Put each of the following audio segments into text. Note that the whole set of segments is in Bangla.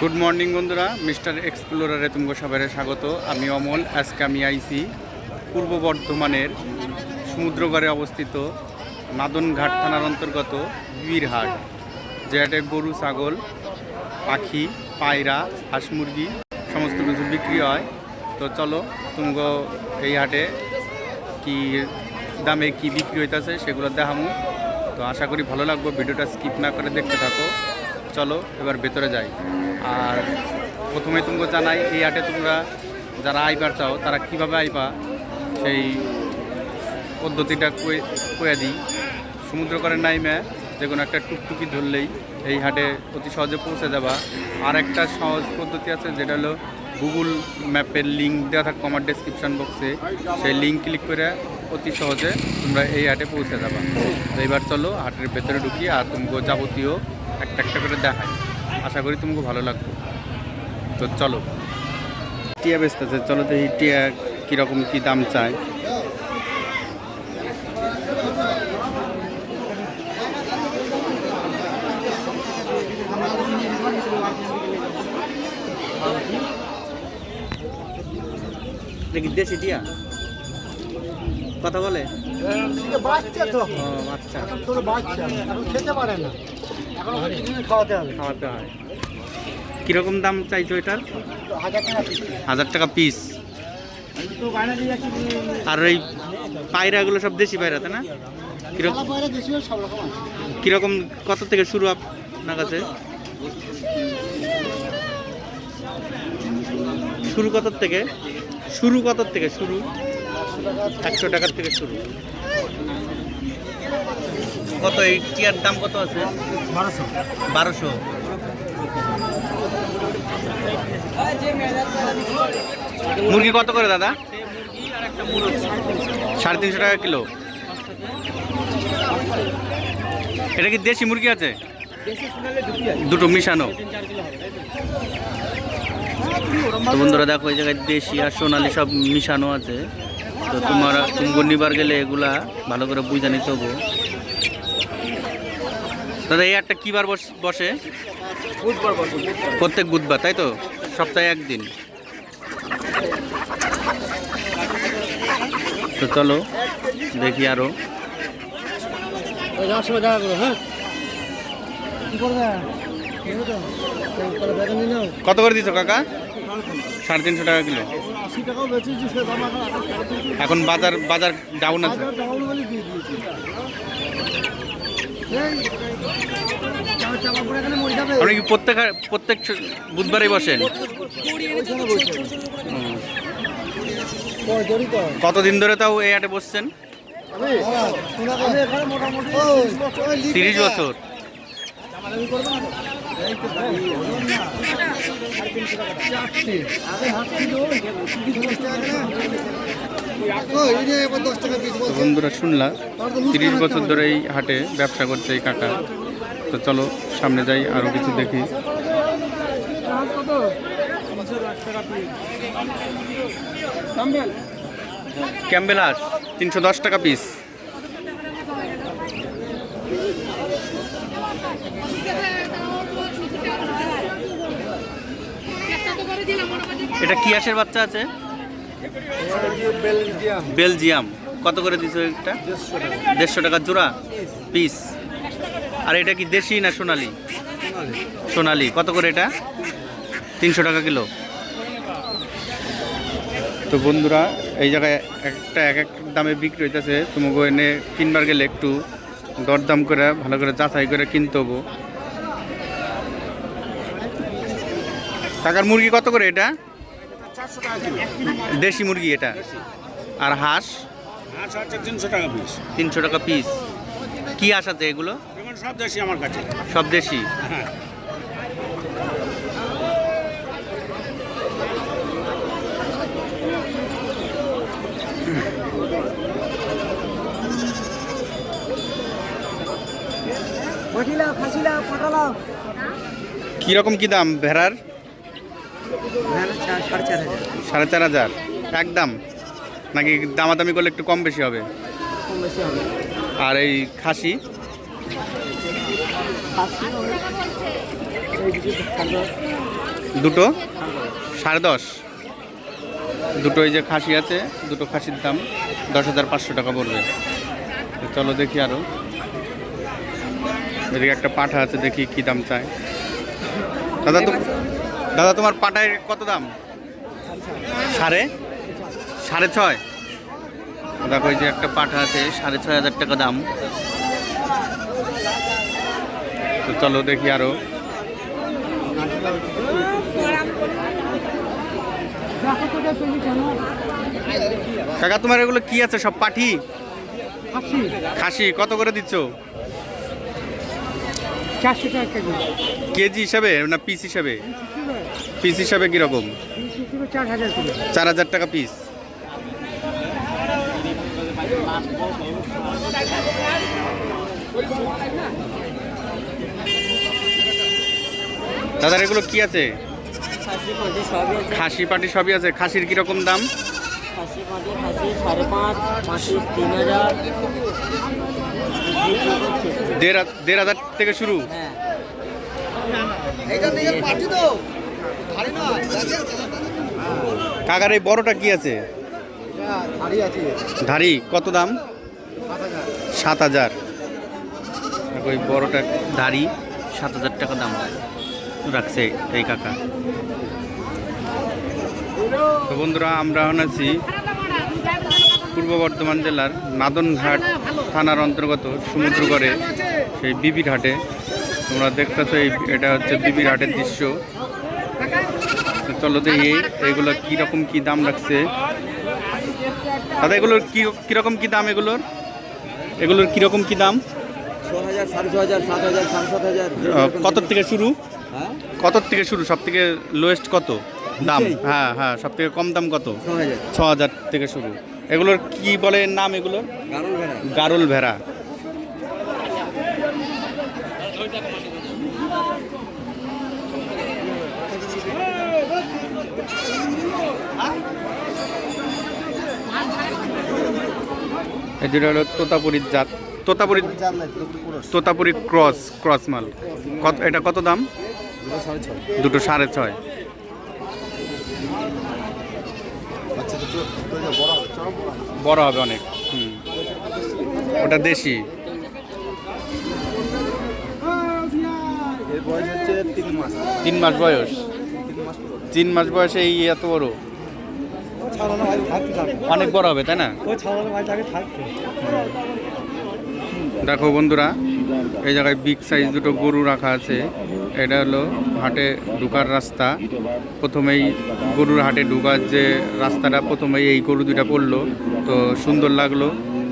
গুড মর্নিং বন্ধুরা। মিস্টার এক্সপ্লোরারে তোমাকে সবাই স্বাগত। আমি অমল। আজকে আমি আইসি পূর্ব বর্ধমানের সমুদ্রগড়ে অবস্থিত নাদনঘাট থানার অন্তর্গত বীরহাট, যে হাটে গরু, ছাগল, পাখি, পায়রা, হাঁস মুরগি সমস্ত কিছু বিক্রি হয়। তো চলো, তোমাকে এই হাটে কি দামে কি বিক্রি হইতেছে সেগুলো দেখামু। তো আশা করি ভালো লাগবে। ভিডিওটা স্কিপ না করে দেখতে থাকো। চলো, এবার ভেতরে যাই। আর প্রথমে তোমাকে জানাই, এই হাটে তোমরা যারা আইবার চাও, তারা কীভাবে আইবা, সেই পদ্ধতিটা কয়ে দিই। সমুদ্র করে নাইমে যে কোনো একটা টুকটুকি ধরলেই এই হাটে অতি সহজে পৌঁছে যাবা। আর একটা সহজ পদ্ধতি আছে, যেটা হলো গুগল ম্যাপের লিঙ্ক দেওয়া থাকবে আমার ডেসক্রিপশন বক্সে সেই লিঙ্ক ক্লিক করে অতি সহজে তোমরা এই হাটে পৌঁছে যাবা। তো এবার চলো, হাটের ভেতরে ঢুকি। আর তোমাকে যাবতীয় একটা একটা করে দেখায়। আশা করি তোমাকে ভালো লাগবে। তো চলো। টিয়া বেচতেছে। চলো তো এই টিয়া কীরকম কী দাম চায়। দেশি টিয়া। কথা বলে? বাচ্চা তো। আচ্ছা তোর বাচ্চা। খেতে পারে না। খাওয়াতে হবে। খাওয়াতে হয়। কীরকম দাম চাইছো এটার? হাজার টাকা পিস আর ওই পায়রাগুলো সব দেশি পায়রা তাই না? কীরকম কীরকম কত থেকে শুরু আপনার কাছে? শুরু কত থেকে? শুরু কত থেকে শুরু? একশো টাকার থেকে শুরু। কত এই টিয়ার দাম কত আছে? বারোশো। বারোশো। মুরগি কত করে দাদা? সাড়ে তিনশো টাকা কিলো। এটা কি দেশি মুরগি আছে? দুটো মিশানো। তো বন্ধুরা দেখো এই জায়গায় দেশি আর সোনালি সব মিশানো আছে। তো তোমার তুমি নিবার গেলে এগুলা ভালো করে বুঝে নিতে হব। দাদা এই একটা কিবার বস- বসে বুধবার বসে? প্রত্যেক বুধবার তাই তো? সপ্তাহে একদিন। তো চলো দেখি আরও। ওই যাওয়ার সময় হ্যাঁ? কি কত করে দিছো কাকা? সাড়ে তিনশো টাকা কিলো। এখন বাজার বাজার ডাউন আছে। আপনি কি প্রত্যেক প্রত্যেক বুধবারই বসেন? কতদিন ধরে তাও এই হাটে বসছেন? তিরিশ বছর। বন্ধুরা শুনলাম তিরিশ বছর ধরে এই হাটে ব্যবসা করছে এই কাকা। তো চলো, সামনে যাই আরও কিছু দেখি। ক্যাম্বেল হাঁস, তিনশো দশ টাকা পিস এটা কি হাঁসের বাচ্চা আছে? বেলজিয়াম কত করে দিছো একটা দেড়শো টাকা। জোড়া? পিস আর এটা কি দেশি না সোনালি। সোনালি। কত করে এটা? তিনশো টাকা কিলো। তো বন্ধুরা এই জায়গায় একটা এক এক দামে বিক্রি হইতেছে। তোমাকে এনে কিনবার গেলে একটু দরদাম করে ভালো করে যাচাই করে কিনতে হব। টাকার মুরগি কত করে এটা? দেশি মুরগি এটা। আর হাঁস? হাঁস হচ্ছে তিনশো টাকা পিস তিনশো টাকা পিস কি হাঁস আছে এগুলো? সব দেশি আমার কাছে। সব দেশি? হ্যাঁ। কীরকম কি দাম ভেড়ার? সাড়ে চার হাজার। একদম? নাকি দামাদামি করলে একটু কম বেশি হবে? আর এই খাসি? খাসি দুটো সাড়ে দশ। দুটো এই যে খাসি আছে দুটো খাসির দাম দশ হাজার পাঁচশো টাকা পড়বে। চলো দেখি আরও এদিকে একটা পাঠা আছে দেখি কি দাম চায়। দাদা তো দাদা তোমার পাঠায় কত দাম? সাড়ে? সাড়ে ছয়? দেখো যে একটা পাঠা আছে সাড়ে ছয় হাজার টাকা দাম। তো চলো দেখি আরও। কাকা তোমার এগুলো কি আছে? সব পাঠি? খাসি। কত করে দিচ্ছ? কেজি। কেজি হিসাবে না পিস হিসাবে? পিস হিসাবে কীরকম? চার হাজার টাকা পিস। দাদার এগুলো কি আছে? খাসি পাটি সবই আছে। খাসির কীরকম দাম? দেড় হাজার থেকে শুরু। হ্যাঁ। কাকার এই বড়টা কি আছে? ধারি কত দাম? সাত হাজার। ওই বড়টা ধারি সাত হাজার টাকা দাম। রাখছে এই কাকা। তো বন্ধুরা আমরা এখন আছি পূর্ব বর্ধমান জেলার নাদনঘাট থানার অন্তর্গত সমুদ্রগড়ে সেই বিবির হাটে। তোমরা দেখতেছো এই এটা হচ্ছে বিবির হাটের দৃশ্য। চলো দেখি এগুলো কীরকম কী দাম রাখছে। দাদা এগুলোর কি কীরকম কী দাম এগুলোর? এগুলোর কীরকম কী দাম? কতর থেকে শুরু? হ্যাঁ? কতর থেকে শুরু? সব থেকে লোয়েস্ট কত? দাম হ্যাঁ হ্যাঁ সব থেকে কম দাম কত? ছ হাজার ছ হাজার থেকে শুরু। এগুলোর কি বলে নাম এগুলোর? গারুল ভেড়া গারুল ভেড়া এই দুটো হলো তোতাপুরির জাত। তোতাপুরি তোতাপুরি ক্রস ক্রস মাল। কত এটা কত দাম? দুটো সাড়ে ছয়। বড় হবে অনেক। হুম। ওটা দেশি। তিন মাস বয়স। তিন মাস বয়সে এই এত বড়? অনেক বড় হবে, তাই না? দেখো বন্ধুরা, এই জায়গায় বিগ সাইজ দুটো গরু রাখা আছে। এটা হলো হাটে ঢুকার রাস্তা। প্রথমেই গরুর হাটে ঢুকার যে রাস্তাটা, প্রথমেই এই গরু দুটা পড়ল। তো সুন্দর লাগল।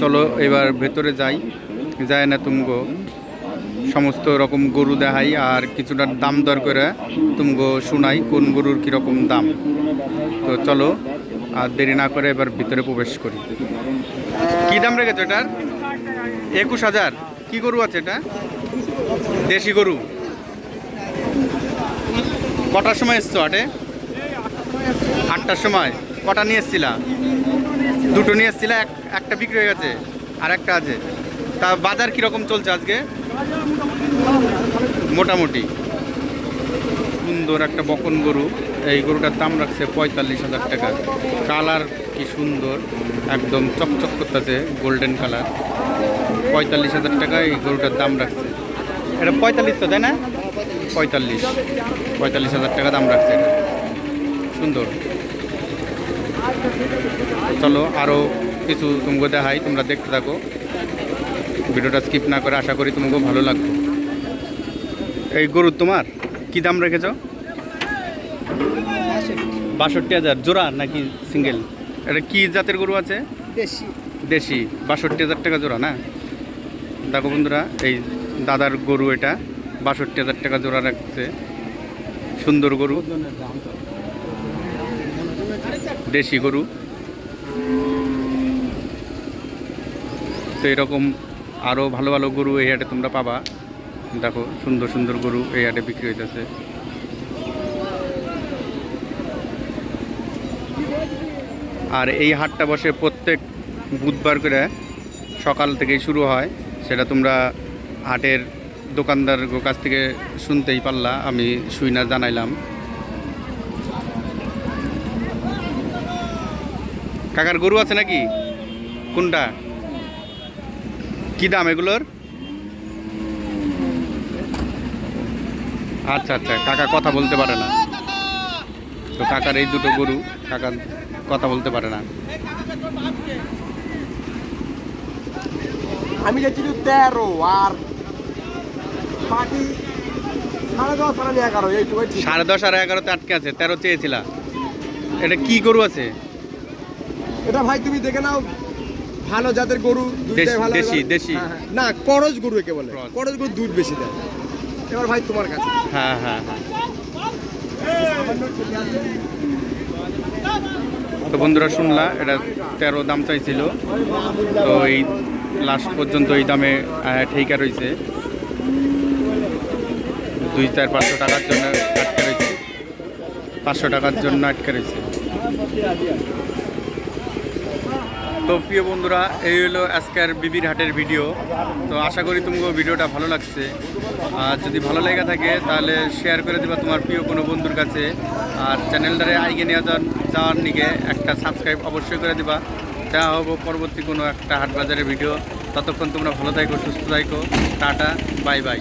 চলো এবার ভেতরে যাই। যায় না তুমগো। সমস্ত রকম গরু দেখাই আর কিছুটার দাম দর করে তুমগো শোনাই কোন গরুর কীরকম দাম। তো চলো, আর দেরি না করে এবার ভিতরে প্রবেশ করি। কী দাম রেখেছো এটার? একুশ হাজার। কি গরু আছে এটা? দেশি গরু। কটার সময় এসছো আটে? আটটার সময়। কটা নিয়ে এসছিলা? দুটো নিয়ে এসছিলা, এক একটা বিক্রি হয়ে গেছে, আর একটা আছে। তা বাজার কীরকম চলছে আজকে? মোটামুটি। সুন্দর একটা বকন গরু। এই গরুটার দাম রাখছে পঁয়তাল্লিশ হাজার টাকা। কালার কি সুন্দর, একদম চকচক করতেছে গোল্ডেন কালার পঁয়তাল্লিশ হাজার টাকা এই গরুটার দাম রাখছে। এটা পঁয়তাল্লিশ তো, তাই না? পঁয়তাল্লিশ। পঁয়তাল্লিশ হাজার টাকা দাম রাখছে সুন্দর। চলো আরও কিছু তোমাকে দেখাই, তোমরা দেখতে থাকো। ভিডিওটা স্কিপ না করে আশা করি তোমাকে ভালো লাগবে। এই গরু তোমার? কি দাম রেখেছ? বাষট্টি। হাজার। জোড়া নাকি সিঙ্গেল এটা কি জাতের গরু আছে? বেশি দেশি। বাষট্টি হাজার টাকা জোড়া না? দেখো বন্ধুরা এই দাদার গরু এটা। বাষট্টি হাজার টাকা জোড়া রাখছে। সুন্দর গরু। দেশি গরু। তো এরকম আরও ভালো ভালো গরু এই হাটে তোমরা পাবা। দেখো, সুন্দর সুন্দর গরু এই হাটে বিক্রি হইতেছে। আর এই হাটটা বসে প্রত্যেক বুধবার করে সকাল থেকেই শুরু হয়। সেটা তোমরা হাটের দোকানদার কাছ থেকে শুনতেই পারলা, আমি সুইনা জানাইলাম। কাকার গরু আছে নাকি? কোনটা? কি দাম এগুলোর? আচ্ছা আচ্ছা কাকা কথা বলতে পারে না। তো কাকার এই দুটো গরু কাকা কথা বলতে পারে না। আমি যাচ্ছি তেরো আর সাড়ে দশ সাড়ে এগারো সাড়ে দশ আর এগারোতে আটকে আছে তেরো চেয়েছিলা। এটা কি গরু আছে? এটা ভাই তুমি দেখে নাও ভালো জাতের গরু দুধটাই ভালো দেশি, দেশি। হ্যাঁ, হ্যাঁ। না করজ গরু একে বলে। করজ। গরু দুধ বেশি দেয়। এবার ভাই তোমার কাছে। হ্যাঁ হ্যাঁ হ্যাঁ। তো বন্ধুরা শুনলা এটা তেরো দাম চাইছিল। তো এই লাস্ট পর্যন্ত এই দামে ঠেকা রয়েছে দুই চার পাঁচশো টাকার জন্য আটকে রয়েছে পাঁচশো টাকার জন্য আটকে রয়েছে তো প্রিয় বন্ধুরা, এই হলো আজকের বিবির হাটের ভিডিও। তো আশা করি তোমাকে ভিডিওটা ভালো লাগছে। আর যদি ভালো লেগে থাকে, তাহলে শেয়ার করে দিবা তোমার প্রিয় কোনো বন্ধুর কাছে। আর চ্যানেলটারে আইগে নিয়ে যাওয়ার যাওয়ার নিকে একটা সাবস্ক্রাইব অবশ্যই করে দিবা। দেওয়া হব পরবর্তী কোনো একটা হাট বাজারের ভিডিও। ততক্ষণ তোমরা ভালো থাকো সুস্থ থাকো টাটা, বাই বাই।